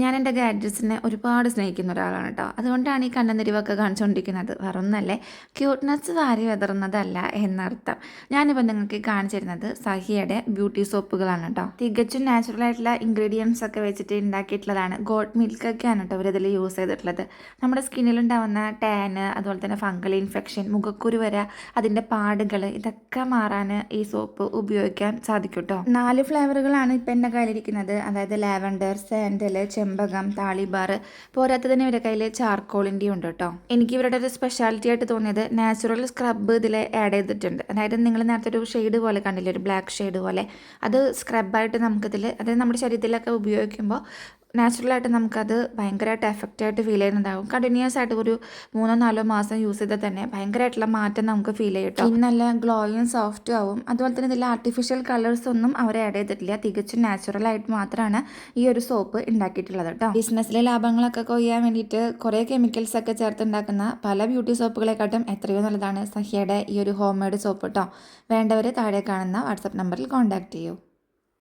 ഞാൻ എന്റെ ഗാഡ്ജറ്റ്സിനെ ഒരുപാട് സ്നേഹിക്കുന്ന ഒരാളാണ് കേട്ടോ. അതുകൊണ്ടാണ് ഈ കണ്ണനിരിവൊക്കെ കാണിച്ചുകൊണ്ടിരിക്കുന്നത്. വേറൊന്നല്ലേ ക്യൂട്ട്നെസ് വാരി വിതറുന്നതല്ല എന്നർത്ഥം. ഞാനിപ്പോൾ നിങ്ങൾക്ക് കാണിച്ചു തരുന്നത് സഹിയുടെ ബ്യൂട്ടി സോപ്പുകളാണ് കേട്ടോ. തികച്ചും നാച്ചുറൽ ആയിട്ടുള്ള ഇൻഗ്രീഡിയൻസ് ഒക്കെ വെച്ചിട്ട് ഉണ്ടാക്കിയിട്ടുള്ളതാണ്. ഗോഡ് മിൽക്ക് ഒക്കെയാണ് കേട്ടോ ഇവരിതിൽ യൂസ് ചെയ്തിട്ടുള്ളത്. നമ്മുടെ സ്കിന്നിലുണ്ടാവുന്ന ടാന് അതുപോലെ തന്നെ ഫംഗൽ ഇൻഫെക്ഷൻ മുഖക്കുരു വര അതിന്റെ പാടുകൾ ഇതൊക്കെ മാറാൻ ഈ സോപ്പ് ഉപയോഗിക്കാൻ സാധിക്കും കേട്ടോ. നാല് ഫ്ലേവറുകളാണ് ഇപ്പം എന്റെ കയ്യിലിരിക്കുന്നത്. അതായത് ലാവൻഡർ സാൻഡൽ ചെമ്പകം താളിബാർ പോരാത്തതിന് ഇവരുടെ കയ്യിൽ ചാർക്കോളിന്റെയും ഉണ്ട് കേട്ടോ. എനിക്ക് ഇവരുടെ ഒരു സ്പെഷ്യാലിറ്റി ആയിട്ട് തോന്നിയത് നാച്ചുറൽ സ്ക്രബ് ഇതിൽ ആഡ് ചെയ്തിട്ടുണ്ട്. അതായത് നിങ്ങൾ നേരത്തെ ഒരു ഷെയ്ഡ് പോലെ കണ്ടില്ലേ ഒരു ബ്ലാക്ക് ഷെയ്ഡ് പോലെ. അത് സ്ക്രബായിട്ട് നമുക്കിതിൽ അതായത് നമ്മുടെ ശരീരത്തിലൊക്കെ ഉപയോഗിക്കുമ്പോൾ നാച്ചുറലായിട്ട് നമുക്കത് ഭയങ്കരമായിട്ട് എഫക്റ്റായിട്ട് ഫീൽ ചെയ്യുന്നുണ്ടാവും. കണ്ടിന്യൂസ് ആയിട്ട് ഒരു മൂന്നോ നാലോ മാസം യൂസ് ചെയ്താൽ തന്നെ ഭയങ്കരമായിട്ടുള്ള മാറ്റം നമുക്ക് ഫീൽ ചെയ്യട്ടോ നല്ല ഗ്ലോയും സോഫ്റ്റും ആവും. അതുപോലെ തന്നെ ഇതിൽ ആർട്ടിഫിഷ്യൽ കളേഴ്സ് ഒന്നും അവർ ആഡ് ചെയ്തിട്ടില്ല. തികച്ചും നാച്ചുറൽ ആയിട്ട് മാത്രമാണ് ഈ ഒരു സോപ്പ് ഉണ്ടാക്കിയിട്ടുള്ളത് കേട്ടോ ബിസിനസ്സിലെ ലാഭങ്ങളൊക്കെ കൊയ്യാൻ വേണ്ടിയിട്ട് കുറേ കെമിക്കൽസ് ഒക്കെ ചേർത്ത് ഉണ്ടാക്കുന്ന പല ബ്യൂട്ടി സോപ്പുകളെക്കാട്ടും എത്രയോ നല്ലതാണ് സഹ്യയുടെ ഈ ഒരു ഹോം മെയ്ഡ് സോപ്പ് കേട്ടോ വേണ്ടവർ താഴെ കാണുന്ന വാട്സപ്പ് നമ്പറിൽ കോൺടാക്ട് ചെയ്യൂ.